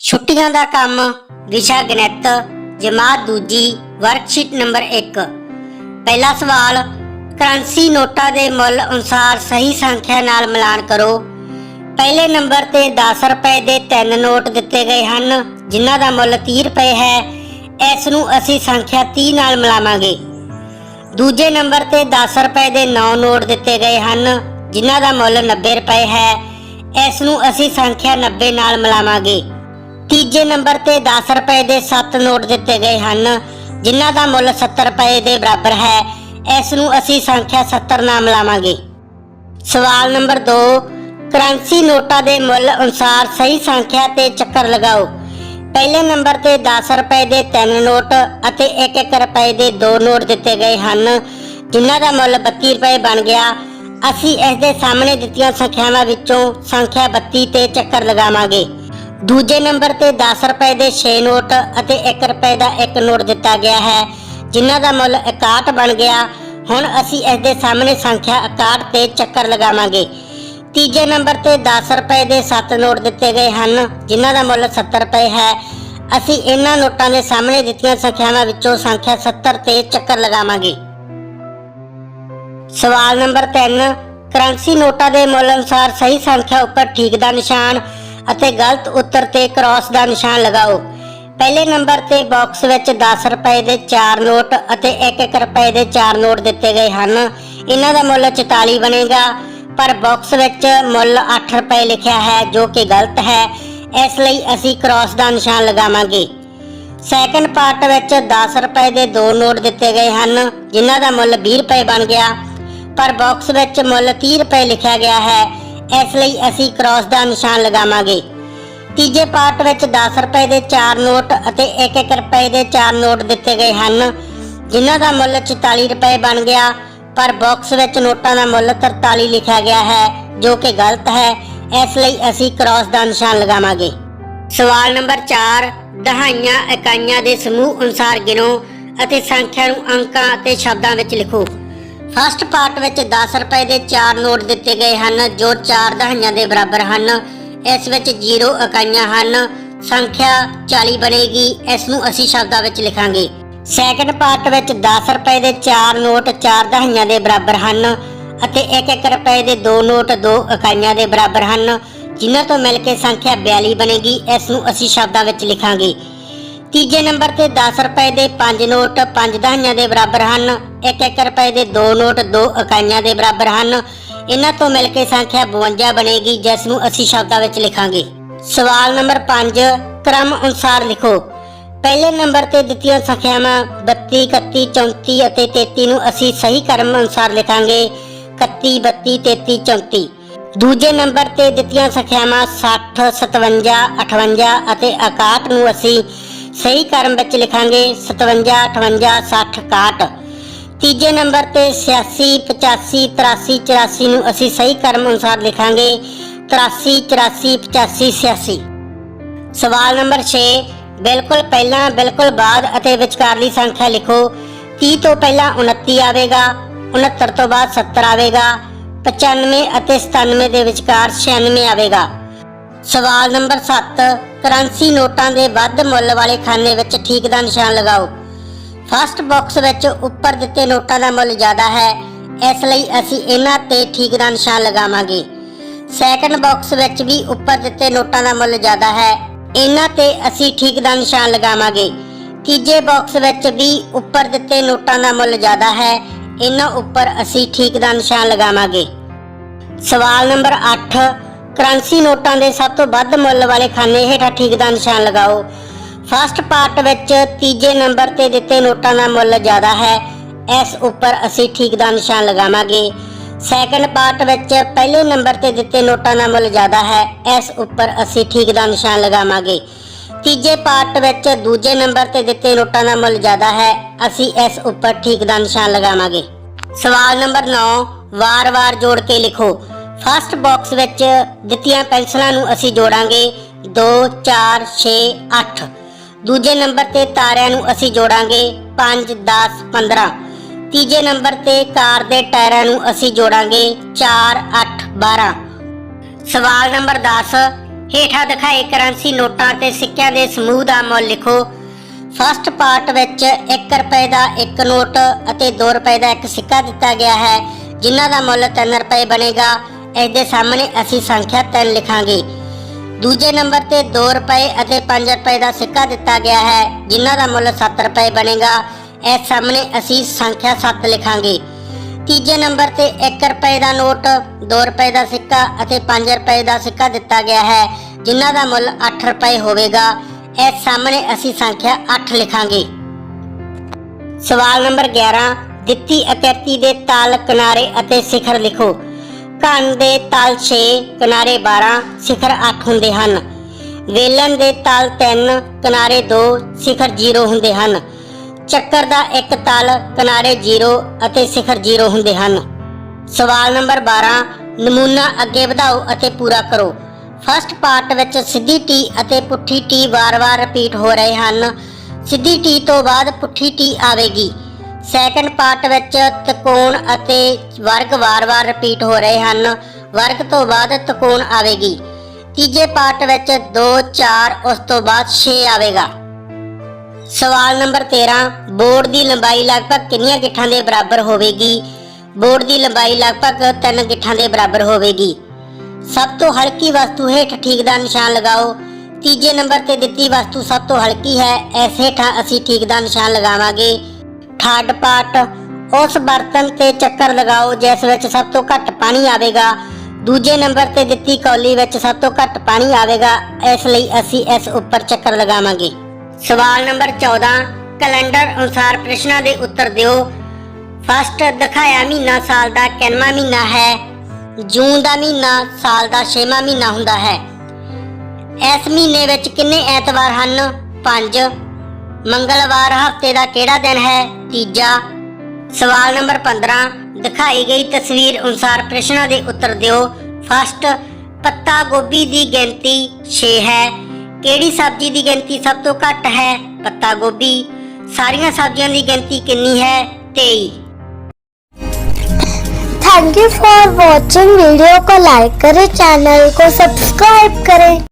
ਛੁੱਟੀਆਂ ਦਾ ਕੰਮ ਵਿਸ਼ਾ ਗਣਿਤ, ਜਮਾਤ ਦੂਜੀ ਵਰਕਸ਼ੀਟ ਨੰਬਰ 1 ਪਹਿਲਾ ਸਵਾਲ, ਕਰੰਸੀ ਨੋਟਾਂ ਦੇ ਮੁੱਲ ਅਨੁਸਾਰ ਸਹੀ ਸੰਖਿਆ ਨਾਲ ਮਿਲਾਨ ਕਰੋ। ਪਹਿਲੇ ਨੰਬਰ ਤੇ 10 ਰੁਪਏ ਦੇ ਤਿੰਨ ਨੋਟ ਦਿੱਤੇ ਗਏ ਹਨ, ਜਿਨ੍ਹਾਂ ਦਾ ਮੁੱਲ 30 ਰੁਪਏ ਹੈ। ਇਸ ਨੂੰ ਅਸੀਂ ਸੰਖਿਆ 30 ਨਾਲ ਮਿਲਾਵਾਂਗੇ। ਦੂਜੇ ਨੰਬਰ ਤੇ 10 ਰੁਪਏ ਦੇ 9 ਨੋਟ ਦਿੱਤੇ ਗਏ ਹਨ, ਜਿਨ੍ਹਾਂ ਦਾ ਮੁੱਲ 90 ਰੁਪਏ ਹੈ। ਇਸ ਨੂੰ ਅਸੀਂ ਸੰਖਿਆ 90 ਨਾਲ ਮਿਲਾਵਾਂਗੇ। ਤੀਜੇ ਨੰਬਰ ਤੇ 10 ਰੁਪਏ ਦੇ 7 ਨੋਟ ਦਿੱਤੇ ਗਏ ਹਨ, ਜਿਨ੍ਹਾਂ ਦਾ ਮੁੱਲ 70 ਰੁਪਏ ਦੇ ਬਰਾਬਰ ਹੈ। ਇਸ ਨੂੰ ਅਸੀਂ ਸੰਖਿਆ 70 ਨਾਲ ਮਿਲਾਵਾਂਗੇ ਸਵਾਲ ਨੰਬਰ 2 ਕਰੰਸੀ ਨੋਟਾਂ ਦੇ ਮੁੱਲ ਅਨੁਸਾਰ ਸਹੀ ਸੰਖਿਆ ਤੇ ਚੱਕਰ ਲਗਾਓ। ਪਹਿਲੇ ਨੰਬਰ ਤੇ 10 ਰੁਪਏ ਦੇ 3 ਨੋਟ ਅਤੇ 1-1 ਰੁਪਏ ਦੇ 2 ਨੋਟ ਦਿੱਤੇ ਗਏ ਹਨ, ਜਿਨ੍ਹਾਂ ਦਾ ਮੁੱਲ 32 ਰੁਪਏ ਬਣ ਗਿਆ। ਅਸੀਂ ਇਸ ਦੇ ਸਾਹਮਣੇ ਦਿੱਤੀਆਂ ਸੰਖਿਆਵਾਂ ਵਿੱਚੋਂ ਸੰਖਿਆ 32 ਤੇ ਚੱਕਰ ਲਗਾਵਾਂਗੇ। ਦੂਜੇ ਨੰਬਰ ਤੇ 10 ਰੁਪਏ ਦੇ 6 ਨੋਟ ਅਤੇ 1 ਰੁਪਏ ਦਾ 1 ਨੋਟ ਦਿੱਤਾ ਗਿਆ ਹੈ, ਜਿਨ੍ਹਾਂ ਦਾ ਮੁੱਲ 61 ਬਣ ਗਿਆ। ਹੁਣ ਅਸੀਂ ਇਸ ਦੇ ਸਾਹਮਣੇ ਸੰਖਿਆ 61 ਤੇ ਚੱਕਰ ਲਗਾਵਾਂਗੇ। ਤੀਜੇ ਨੰਬਰ ਤੇ 10 ਰੁਪਏ ਦੇ 7 ਨੋਟ ਦਿੱਤੇ ਗਏ ਹਨ, ਜਿਨ੍ਹਾਂ ਦਾ ਮੁੱਲ 70 ਰੁਪਏ ਹੈ। ਅਸੀਂ ਇਹਨਾਂ ਨੋਟਾਂ ਦੇ ਸਾਹਮਣੇ ਦਿੱਤੀਆਂ ਸੰਖਿਆਵਾਂ ਵਿੱਚੋਂ ਸੰਖਿਆ 70 ਤੇ ਚੱਕਰ ਲਗਾਵਾਂਗੇ। ਸਵਾਲ ਨੰਬਰ 3 ਕਰੰਸੀ ਨੋਟਾਂ ਦੇ ਮੁੱਲ ਅਨੁਸਾਰ ਸਹੀ ਸੰਖਿਆ ਉੱਪਰ ਠੀਕ ਦਾ ਨਿਸ਼ਾਨ ਅਤੇ ਗਲਤ ਉੱਤਰ ਤੇ ਕ੍ਰਾਸ ਦਾ ਨਿਸ਼ਾਨ ਲਗਾਓ। ਪਹਿਲੇ ਨੰਬਰ ਤੇ ਬਾਕਸ ਵਿੱਚ 10 ਰੁਪਏ ਦੇ 4 ਨੋਟ ਅਤੇ 1-1 ਰੁਪਏ ਦੇ 4 ਨੋਟ ਦਿੱਤੇ ਗਏ ਹਨ। ਇਹਨਾਂ ਦਾ ਮੁੱਲ 44 ਬਣੇਗਾ, ਪਰ ਬਾਕਸ ਵਿੱਚ ਮੁੱਲ 8 ਰੁਪਏ ਲਿਖਿਆ ਹੈ, ਜੋ ਕਿ ਗਲਤ ਹੈ। ਇਸ ਲਈ ਅਸੀਂ ਕ੍ਰਾਸ ਦਾ ਨਿਸ਼ਾਨ ਲਗਾਵਾਂਗੇ। ਸੈਕੰਡ ਪਾਰਟ ਵਿੱਚ 10 ਰੁਪਏ ਦੇ ਦੋ ਨੋਟ ਦਿੱਤੇ ਗਏ ਹਨ, ਜਿਨ੍ਹਾਂ ਦਾ ਮੁੱਲ 20 ਰੁਪਏ ਬਣ ਗਿਆ। ਪਰ ਬਾਕਸ ਵਿੱਚ ਮੁੱਲ 30 ਰੁਪਏ ਲਿਖਿਆ ਗਿਆ ਹੈ। ਇਸ ਲਈ ਅਸੀਂ ਕ੍ਰਾਸ ਦਾ ਨਿਸ਼ਾਨ ਲਗਾਵਾਂਗੇ। ਤੀਜੇ ਪਾਰਟ ਵਿੱਚ 10 ਰੁਪਏ ਦੇ 4 ਨੋਟ ਅਤੇ 1-1 ਰੁਪਏ ਦੇ 4 ਨੋਟ ਦਿੱਤੇ ਗਏ ਹਨ, ਜਿਨ੍ਹਾਂ ਦਾ ਮੁੱਲ 44 ਰੁਪਏ ਬਣ ਗਿਆ, ਪਰ ਬਾਕਸ ਵਿੱਚ ਨੋਟਾਂ ਦਾ ਮੁੱਲ 43 ਲਿਖਿਆ ਗਿਆ ਹੈ, ਜੋ ਕਿ ਗਲਤ ਹੈ। ਇਸ ਲਈ ਅਸੀਂ ਕ੍ਰਾਸ ਦਾ ਨਿਸ਼ਾਨ ਲਗਾਵਾਂਗੇ। ਸਵਾਲ ਨੰਬਰ 4 ਦਹਾਈਆਂ ਇਕਾਈਆਂ ਦੇ ਸਮੂਹ ਅਨੁਸਾਰ ਗਿਣੋ ਅਤੇ ਸੰਖਿਆ ਨੂੰ ਅੰਕਾਂ ਅਤੇ ਸ਼ਬਦਾਂ ਵਿੱਚ ਲਿਖੋ। ਫਸਟ ਪਾਰਟ ਵਿੱਚ 10 ਰੁਪਏ ਦੇ 4 ਨੋਟ ਦਿੱਤੇ ਗਏ ਹਨ, ਜੋ 4 ਦਹਾਈਆਂ ਦੇ ਬਰਾਬਰ ਹਨ। ਇਸ ਵਿੱਚ 0 ਇਕਾਈਆਂ ਹਨ। ਸੰਖਿਆ 40 ਬਣੇਗੀ, ਇਸ ਨੂੰ ਅਸੀਂ ਸ਼ਬਦਾਂ ਵਿੱਚ ਲਿਖਾਂਗੇ। ਸੈਕੰਡ ਪਾਰਟ ਵਿੱਚ 10 ਰੁਪਏ ਦੇ 4 ਨੋਟ 4 ਦਹਾਈਆਂ ਦੇ ਬਰਾਬਰ ਹਨ ਅਤੇ 1-1 ਰੁਪਏ ਦੇ 2 ਨੋਟ 2 ਇਕਾਈਆਂ ਦੇ ਬਰਾਬਰ ਹਨ, ਜਿਨ੍ਹਾਂ ਤੋਂ ਮਿਲ ਕੇ ਸੰਖਿਆ 42 ਬਣੇਗੀ, ਇਸ ਨੂੰ ਅਸੀਂ ਸ਼ਬਦਾਂ ਵਿੱਚ ਲਿਖਾਂਗੇ। ਤੀਜੇ ਨੰਬਰ ਤੇ 10 ਰੁਪਏ ਦੇ 5 ਨੋਟ 5 ਦਹਾਈਆਂ ਦੇ ਬਰਾਬਰ ਹਨ। 1-1 ਰੁਪਏ ਦੇ 2 ਨੋਟ 2 ਇਕਾਈਆਂ ਦੇ ਬਰਾਬਰ ਹਨ। ਇਹਨਾਂ ਤੋਂ ਮਿਲ ਕੇ ਸੰਖਿਆ 52 ਬਣੇਗੀ, ਜਿਸ ਨੂੰ ਅਸੀਂ ਸ਼ਬਦਾਂ ਵਿੱਚ ਲਿਖਾਂਗੇ। ਸਵਾਲ ਨੰਬਰ 5 ਕ੍ਰਮ ਅਨੁਸਾਰ ਲਿਖੋ। ਪਹਿਲੇ ਨੰਬਰ ਤੇ ਦਿੱਤੀਆਂ ਸੰਖਿਆਵਾਂ 32 31 34 ਅਤੇ 33 ਨੂੰ ਅਸੀਂ ਸਹੀ ਕ੍ਰਮ ਅਨੁਸਾਰ ਲਿਖਾਂਗੇ। 31 32 33 34 ਦੂਜੇ ਨੰਬਰ ਤੇ ਦਿੱਤੀਆਂ ਸੰਖਿਆਵਾਂ 60 57 58 ਅਤੇ 61 ਨੂੰ ਅਸੀਂ ਸਹੀ ਕ੍ਰਮ ਵਿੱਚ ਲਿਖਾਂਗੇ 57 58 60 61 ਤੀਜੇ ਨੰਬਰ ਤੇ 86 85 83 84 ਨੂੰ ਅਸੀਂ ਸਹੀ ਕ੍ਰਮ ਅਨੁਸਾਰ ਲਿਖਾਂਗੇ 83 84 85 86 ਸਵਾਲ ਨੰਬਰ 6 ਬਿਲਕੁਲ ਪਹਿਲਾਂ, ਬਿਲਕੁਲ ਬਾਅਦ ਅਤੇ ਵਿਚਕਾਰਲੀ ਸੰਖਿਆ ਲਿਖੋ। 30 ਤੋਂ ਪਹਿਲਾਂ 29 ਆਵੇਗਾ 69 ਤੋਂ ਬਾਅਦ 70 ਆਵੇਗਾ 95 ਅਤੇ 97 ਦੇ ਵਿਚਕਾਰ 96 ਆਵੇਗਾ। ਸਵਾਲ ਨੰਬਰ 7 ਕਰੰਸੀ ਨੋਟਾਂ ਦੇ ਵੱਧ ਮੁੱਲ ਵਾਲੇ ਖਾਨੇ ਵਿੱਚ ਠੀਕ ਦਾ ਨਿਸ਼ਾਨ ਲਗਾਓ। ਫਸਟ ਬਾਕਸ ਵਿੱਚ ਉੱਪਰ ਦਿੱਤੇ ਨੋਟਾਂ ਦਾ ਮੁੱਲ ਜ਼ਿਆਦਾ ਹੈ, ਇਸ ਲਈ ਅਸੀਂ ਇਹਨਾਂ ਤੇ ਠੀਕ ਦਾ ਨਿਸ਼ਾਨ ਲਗਾਵਾਂਗੇ। ਸੈਕੰਡ ਬਾਕਸ ਵਿੱਚ ਵੀ ਉੱਪਰ ਦਿੱਤੇ ਨੋਟਾਂ ਦਾ ਮੁੱਲ ਜ਼ਿਆਦਾ ਹੈ, ਇਹਨਾਂ ਤੇ ਅਸੀਂ ਠੀਕ ਦਾ ਨਿਸ਼ਾਨ ਲਗਾਵਾਂਗੇ। ਤੀਜੇ ਬਾਕਸ ਵਿੱਚ ਵੀ ਉੱਪਰ ਦਿੱਤੇ ਨੋਟਾਂ ਦਾ ਮੁੱਲ ਜ਼ਿਆਦਾ ਹੈ, ਇਹਨਾਂ ਉੱਪਰ ਅਸੀਂ ਠੀਕ ਦਾ ਨਿਸ਼ਾਨ ਲਗਾਵਾਂਗੇ। ਸਵਾਲ ਨੰਬਰ 8 ਕਰੰਸੀ ਨੋਟਾਂ ਦੇ ਸਭ ਤੋਂ ਵੱਧ ਮੁੱਲ ਵਾਲੇ ਖਾਨੇ ਹੇਠਾਂ ਠੀਕ ਦਾ ਨਿਸ਼ਾਨ ਲਗਾਓ। ਫਸਟ ਪਾਰਟ ਵਿੱਚ ਤੀਜੇ ਨੰਬਰ ਤੇ ਦਿੱਤੇ ਨੋਟਾਂ ਦਾ ਮੁੱਲ ਜ਼ਿਆਦਾ ਹੈ। ਇਸ ਉੱਪਰ ਅਸੀਂ ਠੀਕ ਦਾ ਨਿਸ਼ਾਨ ਲਗਾਵਾਂਗੇ। ਸੈਕੰਡ ਪਾਰਟ ਵਿੱਚ ਪਹਿਲੇ ਨੰਬਰ ਤੇ ਦਿੱਤੇ ਨੋਟਾਂ ਦਾ ਮੁੱਲ ਜ਼ਿਆਦਾ ਹੈ। ਇਸ ਉੱਪਰ ਅਸੀਂ ਠੀਕ ਦਾ ਨਿਸ਼ਾਨ ਲਗਾਵਾਂਗੇ। ਤੀਜੇ ਪਾਰਟ ਵਿੱਚ ਦੂਜੇ ਨੰਬਰ ਤੇ ਦਿੱਤੇ ਨੋਟਾਂ ਦਾ ਮੁੱਲ ਜ਼ਿਆਦਾ ਹੈ। ਅਸੀਂ ਇਸ ਉੱਪਰ ਠੀਕ ਦਾ ਨਿਸ਼ਾਨ ਲਗਾਵਾਂਗੇ। ਸਵਾਲ ਨੰਬਰ 9 ਵਾਰ-ਵਾਰ ਜੋੜ ਕੇ ਲਿਖੋ। ਫਸਟ ਬਾਕਸ ਵਿੱਚ ਦਿੱਤੀਆਂ ਪੈਨਸਲਾਂ ਨੂੰ ਅਸੀਂ ਜੋੜਾਂਗੇ। 2 4 6 8 ਦੂਜੇ ਨੰਬਰ ਤੇ ਤਾਰਿਆਂ ਨੂੰ ਅਸੀਂ ਜੋੜਾਂਗੇ। 5 10 15 ਤੀਜੇ ਨੰਬਰ ਤੇ ਕਾਰ ਦੇ ਟਾਇਰਾਂ ਨੂੰ ਅਸੀਂ ਜੋੜਾਂਗੇ। 4 8 12 ਸਵਾਲ ਨੰਬਰ 10 ਹੇਠਾਂ ਦਿਖਾਏ ਕਰੰਸੀ ਨੋਟਾਂ ਤੇ ਸਿੱਕਿਆਂ ਦੇ ਸਮੂਹ ਦਾ ਮੁੱਲ ਲਿਖੋ। ਫਸਟ ਪਾਰਟ ਵਿੱਚ 1 ਰੁਪਏ ਦਾ ਇੱਕ ਨੋਟ ਅਤੇ 2 ਰੁਪਏ ਦਾ ਇੱਕ ਸਿੱਕਾ ਦਿੱਤਾ ਗਿਆ ਹੈ, ਜਿਨ੍ਹਾਂ ਦਾ ਮੁੱਲ 3 ਰੁਪਏ ਬਣੇਗਾ। ਇਸ ਦੇ ਸਾਹਮਣੇ ਅਸੀਂ ਸੰਖਿਆ 3 ਲਿਖਾਂਗੇ। ਦੂਜੇ ਨੰਬਰ ਤੇ 2 ਰੁਪਏ ਅਤੇ 5 ਰੁਪਏ ਦਾ ਸਿੱਕਾ ਦਿੱਤਾ ਗਿਆ ਹੈ, ਜਿਨ੍ਹਾਂ ਦਾ ਮੁੱਲ 7 ਰੁਪਏ ਬਣੇਗਾ। ਇਸ ਸਾਹਮਣੇ ਅਸੀਂ ਸੰਖਿਆ 7 ਲਿਖਾਂਗੇ। ਤੀਜੇ ਨੰਬਰ ਤੇ 1 ਰੁਪਏ ਦਾ ਨੋਟ 2 ਰੁਪਏ ਦਾ ਸਿੱਕਾ ਅਤੇ 5 ਰੁਪਏ ਦਾ ਸਿੱਕਾ ਦਿੱਤਾ ਗਿਆ ਹੈ, ਜਿਨ੍ਹਾਂ ਦਾ ਮੁੱਲ 8 ਰੁਪਏ ਹੋਵੇਗਾ। ਇਸ ਸਾਹਮਣੇ ਅਸੀਂ ਸੰਖਿਆ 8 ਲਿਖਾਂਗੇ। ਸਵਾਲ ਨੰਬਰ 11 ਦਿੱਤੀ ਆਕ੍ਰਿਤੀ ਦੇ ਤਾਲ ਕਿਨਾਰੇ ਅਤੇ ਸਿਖਰ ਲਿਖੋ। ਘਨ ਦੇ ਤਲ 6 ਕਿਨਾਰੇ 12 ਸਿਖਰ 8 ਹੁੰਦੇ ਹਨ। ਵੇਲਣ ਦੇ ਤਾਲ 3 ਕਿਨਾਰੇ 2 ਸਿਖਰ 0 ਹੁੰਦੇ ਹਨ। ਚੱਕਰ ਦਾ ਇੱਕ ਤਾਲ ਕਿਨਾਰੇ 0 ਅਤੇ ਸਿਖਰ 0 ਹੁੰਦੇ ਹਨ। ਸਵਾਲ ਨੰਬਰ 12 ਨਮੂਨਾ ਅੱਗੇ ਵਧਾਓ ਅਤੇ ਪੂਰਾ ਕਰੋ। ਫਸਟ ਪਾਰਟ ਵਿੱਚ ਸਿੱਧੀ ਟੀ ਅਤੇ ਪੁੱਠੀ ਟੀ ਵਾਰ-ਵਾਰ ਰਿਪੀਟ ਹੋ ਰਹੇ ਹਨ। ਸਿੱਧੀ ਟੀ ਤੋਂ ਬਾਅਦ ਪੁੱਠੀ ਟੀ ਆਵੇਗੀ। ਸੈਕੰਡ ਪਾਰਟ ਵਿੱਚ ਤ੍ਰਿਕੋਣ ਅਤੇ ਵਰਗ ਵਾਰ-ਵਾਰ ਰਿਪੀਟ ਹੋ ਰਹੇ ਹਨ। ਵਰਗ ਤੋਂ ਬਾਅਦ ਤ੍ਰਿਕੋਣ ਆਵੇਗੀ। ਤੀਜੇ ਪਾਰਟ ਵਿੱਚ 2 4 ਉਸ ਤੋਂ ਬਾਅਦ 6 ਆਵੇਗਾ। ਸਵਾਲ ਨੰਬਰ 13 ਬੋਰਡ ਦੀ ਲੰਬਾਈ ਲਗਭਗ ਕਿੰਨੀਆਂ ਗਿੱਠਾਂ ਦੇ ਬਰਾਬਰ ਹੋਵੇਗੀ? ਬੋਰਡ ਦੀ ਲੰਬਾਈ ਲਗਭਗ 3 ਗਿੱਠਾਂ ਦੇ ਬਰਾਬਰ ਹੋਵੇਗੀ। ਸਭ ਤੋਂ ਹਲਕੀ ਵਸਤੂ ਹੇਠ ਠੀਕ ਦਾ ਨਿਸ਼ਾਨ ਲਗਾਓ। ਤੀਜੇ ਨੰਬਰ ਤੇ ਦਿੱਤੀ ਵਸਤੂ ਸਭ ਤੋਂ ਹਲਕੀ ਹੈ। ਇਸ ਹੇਠਾਂ ਅਸੀਂ ਠੀਕ ਦਾ ਨਿਸ਼ਾਨ ਲਗਾਵਾਂਗੇ। ਥਰਡ ਪਾਰਟ ਉਸ ਬਰਤਨ ਤੇ ਚੱਕਰ ਲਗਾਓ ਜਿਸ ਵਿੱਚ ਸਭ ਤੋਂ ਘੱਟ ਪਾਣੀ ਆਵੇਗਾ। ਦੂਜੇ ਨੰਬਰ ਤੇ ਦਿੱਤੀ ਕੌਲੀ ਵਿੱਚ ਸਭ ਤੋਂ ਘੱਟ ਪਾਣੀ ਆਵੇਗਾ, ਇਸ ਲਈ ਅਸੀਂ ਇਸ ਉੱਪਰ ਚੱਕਰ ਲਗਾਵਾਂਗੇ। ਸਵਾਲ ਨੰਬਰ 14 ਕੈਲੰਡਰ ਅਨੁਸਾਰ ਪ੍ਰਸ਼ਨਾਂ ਦੇ ਉੱਤਰ ਦਿਓ। ਫਸਟ ਦਿਖਾਇਆ ਮਹੀਨਾ ਸਾਲ ਦਾ ਕਿੰਨਵਾਂ ਮਹੀਨਾ ਹੈ। ਜੂਨ ਦਾ ਮਹੀਨਾ, ਸਾਲ ਦਾ 6ਵਾਂ ਮਹੀਨਾ ਹੁੰਦਾ ਹੈ। ਇਸ ਮਹੀਨੇ ਵਿੱਚ ਕਿੰਨੇ ਐਤਵਾਰ ਹਨ? 5 ਮੰਗਲਵਾਰ ਹਫਤੇ ਦਾ ਕਿਹੜਾ ਦਿਨ ਹੈ ਤੀਜਾ ਸਵਾਲ ਨੰਬਰ 15 ਦਿਖਾਈ ਗਈ ਤਸਵੀਰ ਅਨੁਸਾਰ ਪ੍ਰਸ਼ਨਾਂ ਦੇ ਉੱਤਰ ਦਿਓ ਫਸਟ ਪੱਤਾ ਗੋਭੀ ਦੀ ਗਿਣਤੀ 6 ਹੈ ਕਿਹੜੀ ਸਬਜ਼ੀ ਦੀ ਗਿਣਤੀ ਸਭ ਤੋਂ ਘੱਟ ਹੈ ਪੱਤਾ ਗੋਭੀ ਸਾਰੀਆਂ ਸਬਜ਼ੀਆਂ ਦੀ ਗਿਣਤੀ ਕਿੰਨੀ ਹੈ 23 thank you for watching video को लाइक करें चैनल को सब्सक्राइब करें